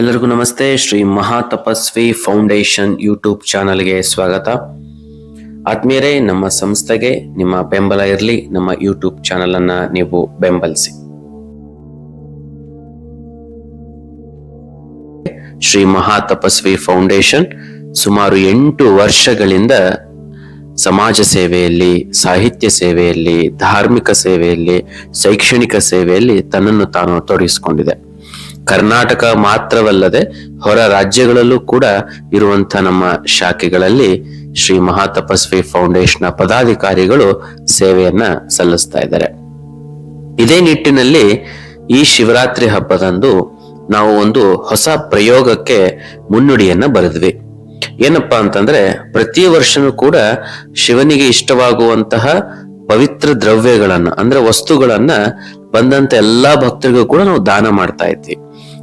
ಎಲ್ಲರಿಗೂ ನಮಸ್ತೆ. Shri Mahatapasvi foundation YouTube ಚಾನಲ್ಗೆ ಸ್ವಾಗತ. ಆತ್ಮೀಯರೇ, ನಮ್ಮ ಸಂಸ್ಥೆಗೆ ನಿಮ್ಮ ಬೆಂಬಲ ಇರಲಿ. ನಮ್ಮ ಯೂಟ್ಯೂಬ್ ಚಾನಲ್ ಅನ್ನ ನೀವು ಬೆಂಬಲಿಸಿ. ಶ್ರೀ ಮಹಾತಪಸ್ವಿ ಫೌಂಡೇಶನ್ ಸುಮಾರು ಎಂಟು ವರ್ಷಗಳಿಂದ ಸಮಾಜ ಸೇವೆಯಲ್ಲಿ, ಸಾಹಿತ್ಯ ಸೇವೆಯಲ್ಲಿ, ಧಾರ್ಮಿಕ ಸೇವೆಯಲ್ಲಿ, ಶೈಕ್ಷಣಿಕ ಸೇವೆಯಲ್ಲಿ ತನ್ನನ್ನು ತಾನು ತೊಡಗಿಸಿಕೊಂಡಿದೆ. ಕರ್ನಾಟಕ ಮಾತ್ರವಲ್ಲದೆ ಹೊರ ರಾಜ್ಯಗಳಲ್ಲೂ ಕೂಡ ಇರುವಂತ ನಮ್ಮ ಶಾಖೆಗಳಲ್ಲಿ ಶ್ರೀ ಮಹಾತಪಸ್ವಿ ಫೌಂಡೇಶನ್ ಪದಾಧಿಕಾರಿಗಳು ಸೇವೆಯನ್ನ ಸಲ್ಲಿಸ್ತಾ ಇದ್ದಾರೆ. ಇದೇ ನಿಟ್ಟಿನಲ್ಲಿ ಈ ಶಿವರಾತ್ರಿ ಹಬ್ಬದಂದು ನಾವು ಒಂದು ಹೊಸ ಪ್ರಯೋಗಕ್ಕೆ ಮುನ್ನುಡಿಯನ್ನ ಬರೆದ್ವಿ. ಏನಪ್ಪಾ ಅಂತಂದ್ರೆ ಪ್ರತಿ ವರ್ಷನೂ ಕೂಡ ಶಿವನಿಗೆ ಇಷ್ಟವಾಗುವಂತಹ ಪವಿತ್ರ ದ್ರವ್ಯಗಳನ್ನ, ಅಂದ್ರೆ ವಸ್ತುಗಳನ್ನ ಬಂದಂತ ಎಲ್ಲಾ ಭಕ್ತರಿಗೂ ಕೂಡ ನಾವು ದಾನ ಮಾಡ್ತಾ ಇದ್ವಿ.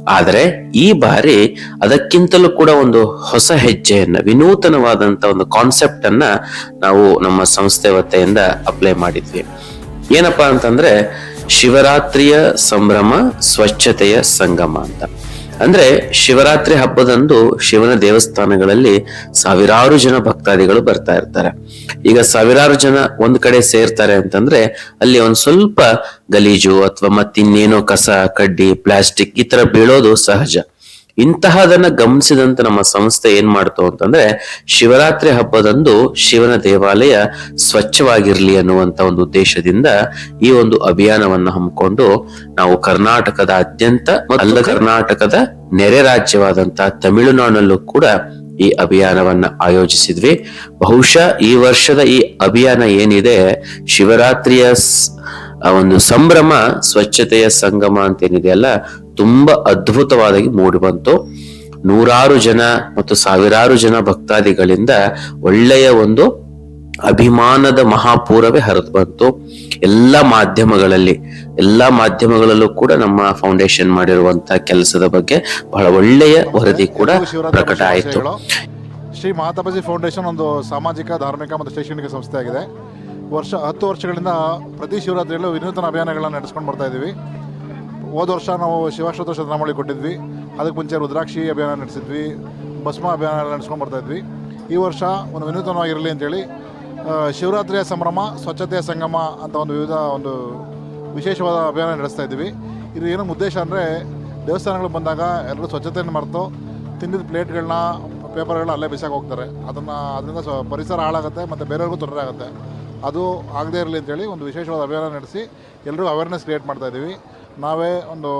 ಆದರೆ ಈ ಬಾರಿ ಅದಕ್ಕಿಂತಲೂ ಕೂಡ ಒಂದು ಹೊಸ ಹೆಜ್ಜೆಯನ್ನ, ವಿನೂತನವಾದಂತ ಒಂದು ಕಾನ್ಸೆಪ್ಟ್ ಅನ್ನ ನಾವು ನಮ್ಮ ಸಂಸ್ಥೆ ವತಿಯಿಂದ ಅಪ್ಲೈ ಮಾಡಿದ್ವಿ. ಏನಪ್ಪಾ ಅಂತಂದ್ರೆ ಶಿವರಾತ್ರಿಯ ಸಂಭ್ರಮ, ಸ್ವಚ್ಛತೆಯ ಸಂಗಮ ಅಂತ. ಅಂದ್ರೆ ಶಿವರಾತ್ರಿ ಹಬ್ಬದಂದು ಶಿವನ ದೇವಸ್ಥಾನಗಳಲ್ಲಿ ಸಾವಿರಾರು ಜನ ಭಕ್ತಾದಿಗಳು ಬರ್ತಾ ಇರ್ತಾರೆ. ಈಗ ಸಾವಿರಾರು ಜನ ಒಂದ್ ಕಡೆ ಸೇರ್ತಾರೆ ಅಂತಂದ್ರೆ ಅಲ್ಲಿ ಒಂದ್ ಸ್ವಲ್ಪ ಗಲೀಜು ಅಥವಾ ಮತ್ತಿನ್ನೇನೋ ಕಸ, ಕಡ್ಡಿ, ಪ್ಲಾಸ್ಟಿಕ್ ಈ ತರ ಬೀಳೋದು ಸಹಜ. ಇಂತಹದನ್ನ ಗಮನಿಸಿದಂತ ನಮ್ಮ ಸಂಸ್ಥೆ ಏನ್ ಮಾಡ್ತು ಅಂತಂದ್ರೆ ಶಿವರಾತ್ರಿ ಹಬ್ಬದಂದು ಶಿವನ ದೇವಾಲಯ ಸ್ವಚ್ಛವಾಗಿರ್ಲಿ ಅನ್ನುವಂತ ಒಂದು ಉದ್ದೇಶದಿಂದ ಈ ಒಂದು ಅಭಿಯಾನವನ್ನ ಹಮ್ಮಿಕೊಂಡು ನಾವು ಕರ್ನಾಟಕದ ಅತ್ಯಂತ ಅಲ್ಲ ಕರ್ನಾಟಕದ ನೆರೆ ರಾಜ್ಯವಾದಂತ ತಮಿಳುನಾಡಲ್ಲೂ ಕೂಡ ಈ ಅಭಿಯಾನವನ್ನ ಆಯೋಜಿಸಿದ್ವಿ. ಬಹುಶಃ ಈ ವರ್ಷದ ಈ ಅಭಿಯಾನ ಏನಿದೆ, ಶಿವರಾತ್ರಿಯ ಆ ಒಂದು ಸಂಭ್ರಮ ಸ್ವಚ್ಛತೆಯ ಸಂಗಮ ಅಂತ ಏನಿದೆಯಲ್ಲ ತುಂಬಾ ಅದ್ಭುತವಾಗಿ ಮೂಡಿ ಬಂತು. ನೂರಾರು ಜನ ಮತ್ತು ಸಾವಿರಾರು ಜನ ಭಕ್ತಾದಿಗಳಿಂದ ಒಳ್ಳೆಯ ಒಂದು ಅಭಿಮಾನದ ಮಹಾಪೂರವೇ ಹರಿದು ಬಂತು. ಎಲ್ಲ ಮಾಧ್ಯಮಗಳಲ್ಲಿ ಎಲ್ಲಾ ಮಾಧ್ಯಮಗಳಲ್ಲೂ ಕೂಡ ನಮ್ಮ ಫೌಂಡೇಶನ್ ಮಾಡಿರುವಂತಹ ಕೆಲಸದ ಬಗ್ಗೆ ಬಹಳ ಒಳ್ಳೆಯ ವರದಿ ಕೂಡ ಪ್ರಕಟ ಆಯಿತು. ಶ್ರೀ ಮಾತಾಪಜಿ ಫೌಂಡೇಶನ್ ಒಂದು ಸಾಮಾಜಿಕ ಧಾರ್ಮಿಕ ಮತ್ತು ಶೈಕ್ಷಣಿಕ ಸಂಸ್ಥೆಯಾಗಿದೆ. ವರ್ಷ, ಹತ್ತು ವರ್ಷಗಳಿಂದ ಪ್ರತಿ ಶಿವರಾತ್ರಿಯಲ್ಲೂ ವಿನೂತನ ಅಭಿಯಾನಗಳನ್ನು ನಡೆಸ್ಕೊಂಡು ಬರ್ತಾ ಇದ್ದೀವಿ ಹೋದ ವರ್ಷ ನಾವು ಶಿವಾಶ್ವತ ಶತನಾಮಳಿ ಕೊಟ್ಟಿದ್ವಿ. ಅದಕ್ಕೆ ಮುಂಚೆ ರುದ್ರಾಕ್ಷಿ ಅಭಿಯಾನ ನಡೆಸಿದ್ವಿ. ಭಸ್ಮ ಅಭಿಯಾನ ನಡೆಸ್ಕೊಂಡು ಬರ್ತಾ ಇದ್ವಿ. ಈ ವರ್ಷ ಒಂದು ವಿನೂತನವಾಗಿರಲಿ ಅಂತೇಳಿ ಶಿವರಾತ್ರಿಯ ಸಂಭ್ರಮ, ಸ್ವಚ್ಛತೆಯ ಸಂಗಮ ಅಂತ ಒಂದು ವಿವಿಧ ಒಂದು ವಿಶೇಷವಾದ ಅಭಿಯಾನ ನಡೆಸ್ತಾ ಇದ್ದೀವಿ. ಇದು ಏನೋ ಉದ್ದೇಶ ಅಂದರೆ ದೇವಸ್ಥಾನಗಳು ಬಂದಾಗ ಎಲ್ಲರೂ ಸ್ವಚ್ಛತೆಯನ್ನು ಮರೆತು ತಿಂದಿದ್ದ ಪ್ಲೇಟ್ಗಳನ್ನ, ಪೇಪರ್ಗಳನ್ನ ಅಲ್ಲೇ ಬಿಸಾಕೋಗ್ತಾರೆ ಅದನ್ನು, ಅದರಿಂದ ಪರಿಸರ ಹಾಳಾಗುತ್ತೆ, ಮತ್ತು ಬೇರೆಯವ್ರಿಗೂ ತೊಂದರೆ ಆಗುತ್ತೆ. ಅದು ಆಗದೇ ಇರಲಿ ಅಂತೇಳಿ ಒಂದು ವಿಶೇಷವಾದ ಅಭಿಯಾನ ನಡೆಸಿ ಎಲ್ಲರೂ ಅವೇರ್ನೆಸ್ ಕ್ರಿಯೇಟ್ ಮಾಡ್ತಾ ಇದ್ದೀವಿ. ನಾವೇ ಒಂದು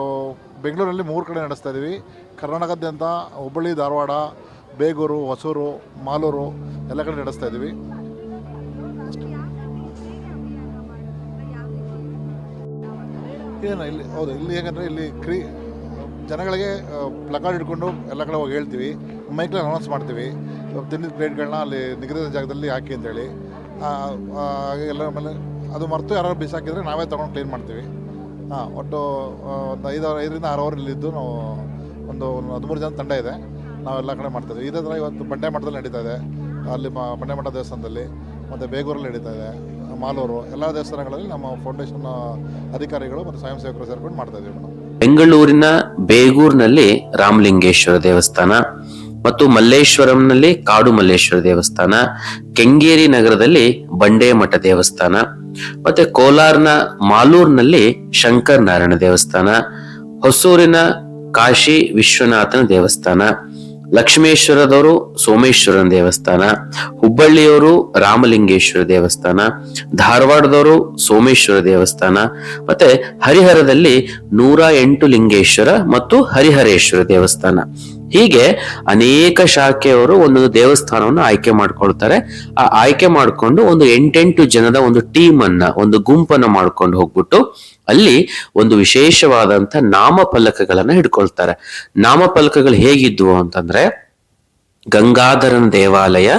ಬೆಂಗಳೂರಲ್ಲಿ ಮೂರು ಕಡೆ ನಡೆಸ್ತಾ ಇದ್ದೀವಿ. ಕರ್ನಾಟಕದಾದ್ಯಂತ ಹುಬ್ಬಳ್ಳಿ, ಧಾರವಾಡ, ಬೇಗೂರು, ಹೊಸೂರು, ಮಾಲೂರು ಎಲ್ಲ ಕಡೆ ನಡೆಸ್ತಾ ಇದ್ದೀವಿ. ಏನು ಇಲ್ಲಿ ಹೌದು, ಇಲ್ಲಿ ಹೇಗಂದರೆ ಇಲ್ಲಿ ಕ್ರೀ ಜನಗಳಿಗೆ ಪ್ಲಕಾರ್ಡ್ ಹಿಡ್ಕೊಂಡು ಎಲ್ಲ ಕಡೆ ಹೋಗಿ ಹೇಳ್ತೀವಿ. ಮೈಕ್ಲಲ್ಲಿ ಅನೌನ್ಸ್ ಮಾಡ್ತೀವಿ. ತಿನ್ನಿದ ಪ್ಲೇಟ್ಗಳನ್ನ ಅಲ್ಲಿ ನಿಗದಿತ ಜಾಗದಲ್ಲಿ ಹಾಕಿ ಅಂತೇಳಿ. ಎಲ್ಲ ಆಮೇಲೆ ಅದು ಮರೆತು ಯಾರು ಬಿಸಾಕಿದ್ರೆ ನಾವೇ ತೊಗೊಂಡು ಕ್ಲೀನ್ ಮಾಡ್ತೀವಿ. ಹಾಂ, ಒಟ್ಟು ಒಂದು ಐದು ಐದರಿಂದ ಆರು ಅವರ್ ಇಲ್ಲಿದ್ದು ನಾವು ಒಂದು ಹದಿಮೂರು ಜನ ತಂಡ ಇದೆ. ನಾವೆಲ್ಲ ಕಡೆ ಮಾಡ್ತಿದ್ವಿ ಇದೇ ಥರ ಇವತ್ತು ಬಂಡೆ ಮಠದಲ್ಲಿ ನಡೀತಾ ಇದೆ. ಅಲ್ಲಿ ಬಂಡೆ ಮಠ ದೇವಸ್ಥಾನದಲ್ಲಿ, ಮತ್ತು ಬೇಗೂರಲ್ಲಿ ನಡೀತಾ ಇದೆ. ಮಾಲೂರು, ಎಲ್ಲ ದೇವಸ್ಥಾನಗಳಲ್ಲಿ ನಮ್ಮ ಫೌಂಡೇಶನ್ ಅಧಿಕಾರಿಗಳು ಮತ್ತು ಸ್ವಯಂ ಸೇವಕರು ಸೇರ್ಕೊಂಡು ಮಾಡ್ತಾ ಇದ್ದೀವಿ ಬೆಂಗಳೂರಿನ ಬೇಗೂರಿನಲ್ಲಿ ರಾಮಲಿಂಗೇಶ್ವರ ದೇವಸ್ಥಾನ ಮತ್ತು ಮಲ್ಲೇಶ್ವರಂನಲ್ಲಿ ಕಾಡು ಮಲ್ಲೇಶ್ವರ ದೇವಸ್ಥಾನ, ಕೆಂಗೇರಿ ನಗರದಲ್ಲಿ ಬಂಡೆ ಮಠ ದೇವಸ್ಥಾನ, ಮತ್ತೆ ಕೋಲಾರ್ನ ಮಾಲೂರ್ನಲ್ಲಿ ಶಂಕರ್ ನಾರಾಯಣ ದೇವಸ್ಥಾನ, ಹೊಸೂರಿನ ಕಾಶಿ ವಿಶ್ವನಾಥನ ದೇವಸ್ಥಾನ, ಲಕ್ಷ್ಮೇಶ್ವರದವರು ಸೋಮೇಶ್ವರನ ದೇವಸ್ಥಾನ, ಹುಬ್ಬಳ್ಳಿಯವರು ರಾಮಲಿಂಗೇಶ್ವರ ದೇವಸ್ಥಾನ, ಧಾರವಾಡದವರು ಸೋಮೇಶ್ವರ ದೇವಸ್ಥಾನ, ಮತ್ತೆ ಹರಿಹರದಲ್ಲಿ ನೂರ ಎಂಟು ಲಿಂಗೇಶ್ವರ ಮತ್ತು ಹರಿಹರೇಶ್ವರ ದೇವಸ್ಥಾನ. ಹೀಗೆ ಅನೇಕ ಶಾಖೆಯವರು ಒಂದೊಂದು ದೇವಸ್ಥಾನವನ್ನು ಆಯ್ಕೆ ಮಾಡ್ಕೊಳ್ತಾರೆ. ಆ ಆಯ್ಕೆ ಮಾಡಿಕೊಂಡು ಒಂದು ಎಂಟೆಂಟು ಜನದ ಒಂದು ಟೀಮ್ ಅನ್ನ ಒಂದು ಗುಂಪನ್ನ ಮಾಡ್ಕೊಂಡು ಹೋಗ್ಬಿಟ್ಟು ಅಲ್ಲಿ ಒಂದು ವಿಶೇಷವಾದಂತ ನಾಮಫಲಕಗಳನ್ನ ಹಿಡ್ಕೊಳ್ತಾರೆ. ನಾಮಫಲಕಗಳು ಹೇಗಿದ್ವು ಅಂತಂದ್ರೆ, ಗಂಗಾಧರನ ದೇವಾಲಯ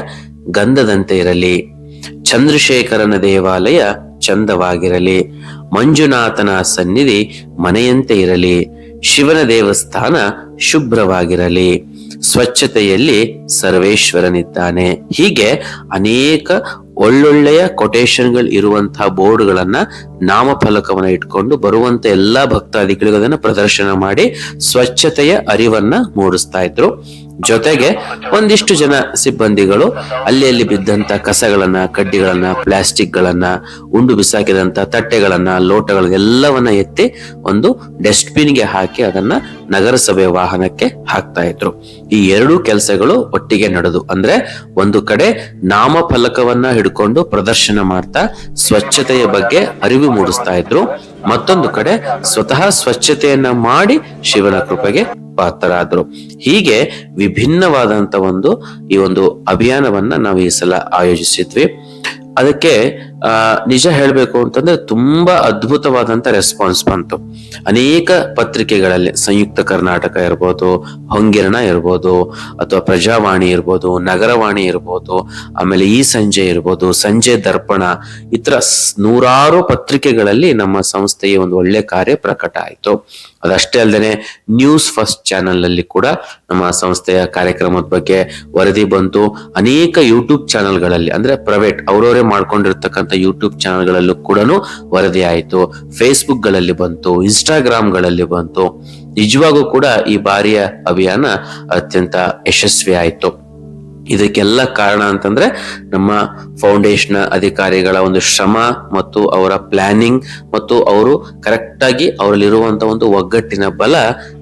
ಗಂಧದಂತೆ ಇರಲಿ, ಚಂದ್ರಶೇಖರನ ದೇವಾಲಯ ಚಂದವಾಗಿರಲಿ, ಮಂಜುನಾಥನ ಸನ್ನಿಧಿ ಮನೆಯಂತೆ ಇರಲಿ ಶಿವನ ದೇವಸ್ಥಾನ ಶುಭ್ರವಾಗಿರಲಿ. ಸ್ವಚ್ಛತೆಯಲ್ಲಿ ಸರ್ವೇಶ್ವರನಿದ್ದಾನೆ. ಹೀಗೆ ಅನೇಕ ಒಳ್ಳೊಳ್ಳೆಯ ಕೊಟೇಶನ್ಗಳು ಇರುವಂತಹ ಬೋರ್ಡ್ಗಳನ್ನ ನಾಮಫಲಕವನ್ನ ಇಟ್ಕೊಂಡು ಬರುವಂತ ಎಲ್ಲಾ ಭಕ್ತಾದಿಗಳಿಗೆ ಅದನ್ನ ಪ್ರದರ್ಶನ ಮಾಡಿ ಸ್ವಚ್ಛತೆಯ ಅರಿವನ್ನ ಮೂಡಿಸ್ತಾ ಇದ್ರು. ಜೊತೆಗೆ ಒಂದಿಷ್ಟು ಜನ ಸಿಬ್ಬಂದಿಗಳು ಅಲ್ಲಿ ಅಲ್ಲಿ ಬಿದ್ದಂತ ಕಸಗಳನ್ನ, ಕಡ್ಡಿಗಳನ್ನ ಪ್ಲಾಸ್ಟಿಕ್ ಗಳನ್ನ ಉಂಡು ಬಿಸಾಕಿದಂತ ತಟ್ಟೆಗಳನ್ನ, ಲೋಟಗಳನ್ನ ಎಲ್ಲವನ್ನ ಎತ್ತಿ ಒಂದು ಡಸ್ಟ್ಬಿನ್ಗೆ ಹಾಕಿ ಅದನ್ನ ನಗರಸಭೆ ವಾಹನಕ್ಕೆ ಹಾಕ್ತಾ ಇದ್ರು. ಈ ಎರಡು ಕೆಲಸಗಳು ಒಟ್ಟಿಗೆ ನಡೆದು ಅಂದ್ರೆ ಒಂದು ಕಡೆ ನಾಮಫಲಕವನ್ನ ಹಿಡ್ಕೊಂಡು ಪ್ರದರ್ಶನ ಮಾಡ್ತಾ ಸ್ವಚ್ಛತೆಯ ಬಗ್ಗೆ ಅರಿವು ಮೂಡಿಸ್ತಾ ಇದ್ರು. ಮತ್ತೊಂದು ಕಡೆ ಸ್ವತಃ ಸ್ವಚ್ಛತೆಯನ್ನ ಮಾಡಿ ಶಿವನ ಕೃಪೆಗೆ ಪಾತ್ರರಾದ್ರು. ಹೀಗೆ ವಿಭಿನ್ನವಾದಂತ ಒಂದು ಈ ಒಂದು ಅಭಿಯಾನವನ್ನ ನಾವು ಈ ಸಲ ಆಯೋಜಿಸಿದ್ವಿ. ಅದಕ್ಕೆ ನಿಜ ಹೇಳಬೇಕು ಅಂತಂದ್ರೆ ತುಂಬಾ ಅದ್ಭುತವಾದಂತ ರೆಸ್ಪಾನ್ಸ್ ಬಂತು. ಅನೇಕ ಪತ್ರಿಕೆಗಳಲ್ಲಿ, ಸಂಯುಕ್ತ ಕರ್ನಾಟಕ ಇರ್ಬೋದು ಹೊಂಗಿರಣ ಇರ್ಬೋದು, ಅಥವಾ ಪ್ರಜಾವಾಣಿ ಇರ್ಬೋದು, ನಗರವಾಣಿ ಇರ್ಬೋದು, ಆಮೇಲೆ ಈ ಸಂಜೆ ಇರ್ಬೋದು, ಸಂಜೆ ದರ್ಪಣ ಇತರ ಸ್- ನೂರಾರು ಪತ್ರಿಕೆಗಳಲ್ಲಿ ನಮ್ಮ ಸಂಸ್ಥೆಯ ಒಂದು ಒಳ್ಳೆ ಕಾರ್ಯ ಪ್ರಕಟ ಆಯಿತು. ಅದಷ್ಟೇ ಅಲ್ಲದೆ ನ್ಯೂಸ್ ಫಸ್ಟ್ ಚಾನೆಲ್ನಲ್ಲಿ ಕೂಡ ನಮ್ಮ ಸಂಸ್ಥೆಯ ಕಾರ್ಯಕ್ರಮದ ಬಗ್ಗೆ ವರದಿ ಬಂತು. ಅನೇಕ ಯೂಟ್ಯೂಬ್ ಚಾನೆಲ್ಗಳಲ್ಲಿ ಅಂದ್ರೆ ಪ್ರೈವೇಟ್ ಅವರವರೇ ಮಾಡ್ಕೊಂಡಿರ್ತಕ್ಕಂಥ ಯೂಟ್ಯೂಬ್ ಚಾನೆಲ್ಗಳಲ್ಲೂ ಕೂಡ ವರದಿ ಆಯಿತು. ಫೇಸ್ಬುಕ್ಗಳಲ್ಲಿ ಬಂತು ಇನ್ಸ್ಟಾಗ್ರಾಮ್ಗಳಲ್ಲಿ ಬಂತು. ನಿಜವಾಗೂ ಕೂಡ ಈ ಬಾರಿಯ ಅಭಿಯಾನ ಅತ್ಯಂತ ಯಶಸ್ವಿ ಆಯಿತು. ಇದಕ್ಕೆಲ್ಲ ಕಾರಣ ಅಂತಂದ್ರೆ ನಮ್ಮ ಫೌಂಡೇಶನ್ ಅಧಿಕಾರಿಗಳ ಒಂದು ಶ್ರಮ ಮತ್ತು ಅವರ ಪ್ಲಾನಿಂಗ್ ಮತ್ತು ಅವರು ಕರೆಕ್ಟ್ ಆಗಿ ಅವರಲ್ಲಿರುವಂತ ಒಂದು ಒಗ್ಗಟ್ಟಿನ ಬಲ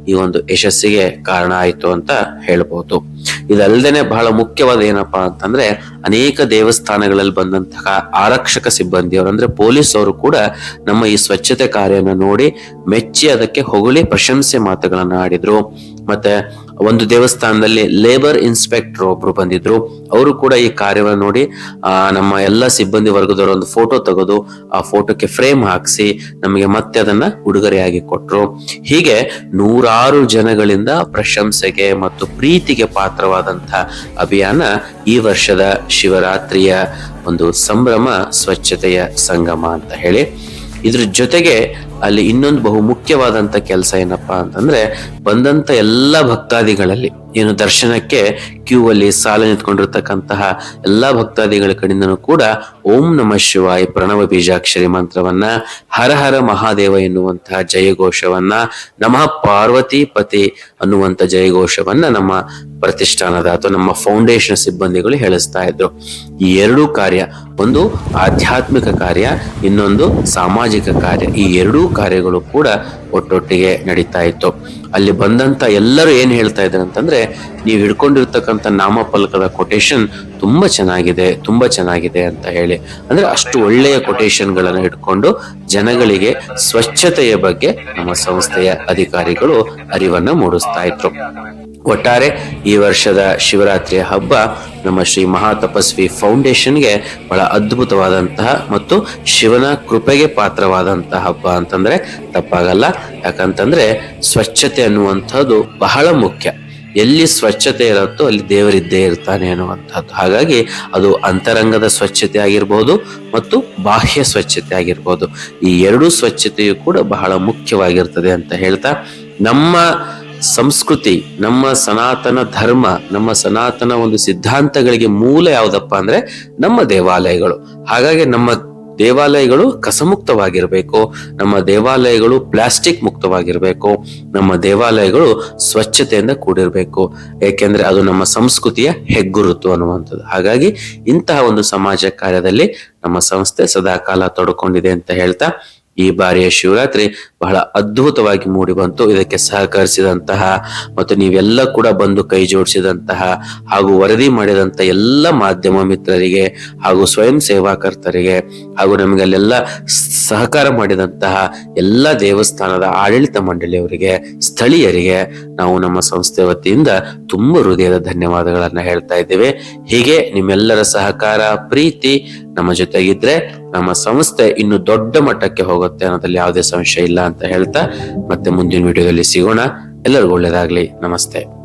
ಈ ಒಂದು ಯಶಸ್ಸಿಗೆ ಕಾರಣ ಆಯಿತು ಅಂತ ಹೇಳ್ಬೋದು. ಇದಲ್ದೇನೆ ಬಹಳ ಮುಖ್ಯವಾದ ಏನಪ್ಪಾ ಅಂತಂದ್ರೆ ಅನೇಕ ದೇವಸ್ಥಾನಗಳಲ್ಲಿ ಬಂದಂತಹ ಆರಕ್ಷಕ ಸಿಬ್ಬಂದಿಯವರು, ಅಂದ್ರೆ ಪೊಲೀಸ್ ಅವರು ಕೂಡ ನಮ್ಮ ಈ ಸ್ವಚ್ಛತೆ ಕಾರ್ಯನ ನೋಡಿ ಮೆಚ್ಚಿ ಅದಕ್ಕೆ ಹೊಗಳಿ ಪ್ರಶಂಸೆ ಮಾತುಗಳನ್ನ ಆಡಿದ್ರು. ಮತ್ತೆ ಒಂದು ದೇವಸ್ಥಾನದಲ್ಲಿ ಲೇಬರ್ ಇನ್ಸ್ಪೆಕ್ಟರ್ ಒಬ್ರು ಬಂದಿದ್ರು. ಅವರು ಕೂಡ ಈ ಕಾರ್ಯವನ್ನು ನೋಡಿ, ಆ, ನಮ್ಮ ಎಲ್ಲ ಸಿಬ್ಬಂದಿ ವರ್ಗದವರ ಒಂದು ಫೋಟೋ ತೆಗೆದು ಆ ಫೋಟೋಕ್ಕೆ ಫ್ರೇಮ್ ಹಾಕಿಸಿ ನಮಗೆ ಮತ್ತೆ ಅದನ್ನ ಉಡುಗೊರೆಯಾಗಿ ಕೊಟ್ರು. ಹೀಗೆ ನೂರಾರು ಜನಗಳಿಂದ ಪ್ರಶಂಸೆಗೆ ಮತ್ತು ಪ್ರೀತಿಗೆ ಪಾತ್ರವಾದಂತಹ ಅಭಿಯಾನ ಈ ವರ್ಷದ ಶಿವರಾತ್ರಿಯ ಒಂದು ಸಂಭ್ರಮ ಸ್ವಚ್ಛತೆಯ ಸಂಗಮ ಅಂತ ಹೇಳಿ. ಇದ್ರ ಜೊತೆಗೆ ಅಲ್ಲಿ ಇನ್ನೊಂದು ಬಹು ಮುಖ್ಯವಾದಂತ ಕೆಲಸ ಏನಪ್ಪಾ ಅಂತಂದ್ರೆ ಬಂದಂತ ಎಲ್ಲ ಭಕ್ತಾದಿಗಳಲ್ಲಿ ಏನು ದರ್ಶನಕ್ಕೆ ಕ್ಯೂ ಅಲ್ಲಿ ಸಾಲ ನಿಂತ್ಕೊಂಡಿರ್ತಕ್ಕಂತಹ ಎಲ್ಲಾ ಭಕ್ತಾದಿಗಳ ಕಡೆಯಿಂದನೂ ಕೂಡ ಓಂ ನಮ ಶಿವಾಯ ಪ್ರಣವ ಬೀಜಾಕ್ಷರಿ ಮಂತ್ರವನ್ನ ಹರ ಹರ ಮಹಾದೇವ ಎನ್ನುವಂತಹ ಜಯಘೋಷವನ್ನ ನಮಃ ಪಾರ್ವತಿ ಪತಿ ಅನ್ನುವಂತ ಜಯಘೋಷವನ್ನ ನಮ್ಮ ಪ್ರತಿಷ್ಠಾನದ ಅಥವಾ ನಮ್ಮ ಫೌಂಡೇಶನ್ ಸಿಬ್ಬಂದಿಗಳು ಹೇಳಿಸ್ತಾ ಇದ್ರು. ಈ ಎರಡೂ ಕಾರ್ಯ ಒಂದು ಆಧ್ಯಾತ್ಮಿಕ ಕಾರ್ಯ, ಇನ್ನೊಂದು ಸಾಮಾಜಿಕ ಕಾರ್ಯ. ಈ ಎರಡೂ ಕಾರ್ಯಗಳು ಕೂಡ ಒಟ್ಟೊಟ್ಟಿಗೆ ನಡೀತಾ ಇತ್ತು. ಅಲ್ಲಿ ಬಂದಂತ ಎಲ್ಲರೂ ಏನ್ ಹೇಳ್ತಾ ಇದ್ರು ಅಂತಂದ್ರೆ, ನೀವು ಹಿಡ್ಕೊಂಡಿರ್ತಕ್ಕಂಥ ನಾಮಫಲಕದ ಕೊಟೇಶನ್ ತುಂಬಾ ಚೆನ್ನಾಗಿದೆ ತುಂಬಾ ಚೆನ್ನಾಗಿದೆ ಅಂತ ಹೇಳಿ. ಅಂದ್ರೆ ಅಷ್ಟು ಒಳ್ಳೆಯ ಕೊಟೇಶನ್ ಗಳನ್ನ ಇಟ್ಕೊಂಡು ಜನಗಳಿಗೆ ಸ್ವಚ್ಛತೆಯ ಬಗ್ಗೆ ನಮ್ಮ ಸಂಸ್ಥೆಯ ಅಧಿಕಾರಿಗಳು ಅರಿವನ್ನ ಮೂಡಿಸ್ತಾ ಇದ್ರು. ಒಟ್ಟಾರೆ ಈ ವರ್ಷದ ಶಿವರಾತ್ರಿಯ ಹಬ್ಬ ನಮ್ಮ ಶ್ರೀ ಮಹಾತಪಸ್ವಿ ಫೌಂಡೇಶನ್ಗೆ ಬಹಳ ಅದ್ಭುತವಾದಂತಹ ಮತ್ತು ಶಿವನ ಕೃಪೆಗೆ ಪಾತ್ರವಾದಂತಹ ಹಬ್ಬ ಅಂತಂದ್ರೆ ತಪ್ಪಾಗಲ್ಲ. ಯಾಕಂತಂದ್ರೆ ಸ್ವಚ್ಛತೆ ಅನ್ನುವಂಥದ್ದು ಬಹಳ ಮುಖ್ಯ. ಎಲ್ಲಿ ಸ್ವಚ್ಛತೆ ಇರುತ್ತೋ ಅಲ್ಲಿ ದೇವರಿದ್ದೇ ಇರ್ತಾನೆ ಅನ್ನುವಂಥದ್ದು. ಹಾಗಾಗಿ ಅದು ಅಂತರಂಗದ ಸ್ವಚ್ಛತೆ ಆಗಿರ್ಬೋದು ಮತ್ತು ಬಾಹ್ಯ ಸ್ವಚ್ಛತೆ ಆಗಿರ್ಬೋದು. ಈ ಎರಡೂ ಸ್ವಚ್ಛತೆಯು ಕೂಡ ಬಹಳ ಮುಖ್ಯವಾಗಿರ್ತದೆ ಅಂತ ಹೇಳ್ತಾ ನಮ್ಮ ಸಂಸ್ಕೃತಿ, ನಮ್ಮ ಸನಾತನ ಧರ್ಮ, ನಮ್ಮ ಸನಾತನ ಒಂದು ಸಿದ್ಧಾಂತಗಳಿಗೆ ಮೂಲ ಯಾವುದಪ್ಪ ಅಂದ್ರೆ ನಮ್ಮ ದೇವಾಲಯಗಳು. ಹಾಗಾಗಿ ನಮ್ಮ ದೇವಾಲಯಗಳು ಕಸಮುಕ್ತವಾಗಿರಬೇಕು, ನಮ್ಮ ದೇವಾಲಯಗಳು ಪ್ಲಾಸ್ಟಿಕ್ ಮುಕ್ತವಾಗಿರಬೇಕು, ನಮ್ಮ ದೇವಾಲಯಗಳು ಸ್ವಚ್ಛತೆಯಿಂದ ಕೂಡಿರಬೇಕು. ಏಕೆಂದ್ರೆ ಅದು ನಮ್ಮ ಸಂಸ್ಕೃತಿಯ ಹೆಗ್ಗುರುತು ಅನ್ನುವಂಥದ್ದು. ಹಾಗಾಗಿ ಇಂತಹ ಒಂದು ಸಮಾಜ ಕಾರ್ಯದಲ್ಲಿ ನಮ್ಮ ಸಂಸ್ಥೆ ಸದಾಕಾಲ ತೊಡ್ಕೊಂಡಿದೆ ಅಂತ ಹೇಳ್ತಾ ಈ ಬಾರಿಯ ಶಿವರಾತ್ರಿ ಬಹಳ ಅದ್ಭುತವಾಗಿ ಮೂಡಿ ಬಂತು ಇದಕ್ಕೆ ಸಹಕರಿಸಿದಂತಹ ಮತ್ತು ನೀವೆಲ್ಲ ಕೂಡ ಬಂದು ಕೈ ಜೋಡಿಸಿದಂತಹ ಹಾಗೂ ವರದಿ ಮಾಡಿದಂತ ಎಲ್ಲ ಮಾಧ್ಯಮ ಮಿತ್ರರಿಗೆ ಹಾಗೂ ಸ್ವಯಂ ಸೇವಾಕರ್ತರಿಗೆ ಹಾಗೂ ನಮಗೆ ಅಲ್ಲೆಲ್ಲ ಸಹಕಾರ ಮಾಡಿದಂತಹ ಎಲ್ಲ ದೇವಸ್ಥಾನದ ಆಡಳಿತ ಮಂಡಳಿಯವರಿಗೆ, ಸ್ಥಳೀಯರಿಗೆ ನಾವು ನಮ್ಮ ಸಂಸ್ಥೆ ವತಿಯಿಂದ ತುಂಬ ಹೃದಯದ ಧನ್ಯವಾದಗಳನ್ನು ಹೇಳ್ತಾ ಇದ್ದೇವೆ. ಹೀಗೆ ನಿಮ್ಮೆಲ್ಲರ ಸಹಕಾರ, ಪ್ರೀತಿ ನಮ್ಮ ಜೊತೆಗಿದ್ರೆ ನಮ್ಮ ಸಂಸ್ಥೆ ಇನ್ನು ದೊಡ್ಡ ಮಟ್ಟಕ್ಕೆ ಹೋಗುತ್ತೆ ಅನ್ನೋದ್ರಲ್ಲಿ ಯಾವುದೇ ಸಂಶಯ ಇಲ್ಲ. ಅಂತ ಹೇಳ್ತಾ ಮತ್ತೆ ಮುಂದಿನ ವಿಡಿಯೋದಲ್ಲಿ ಸಿಗೋಣ. ಎಲ್ಲರಿಗೂ ಒಳ್ಳೇದಾಗ್ಲಿ ನಮಸ್ತೆ.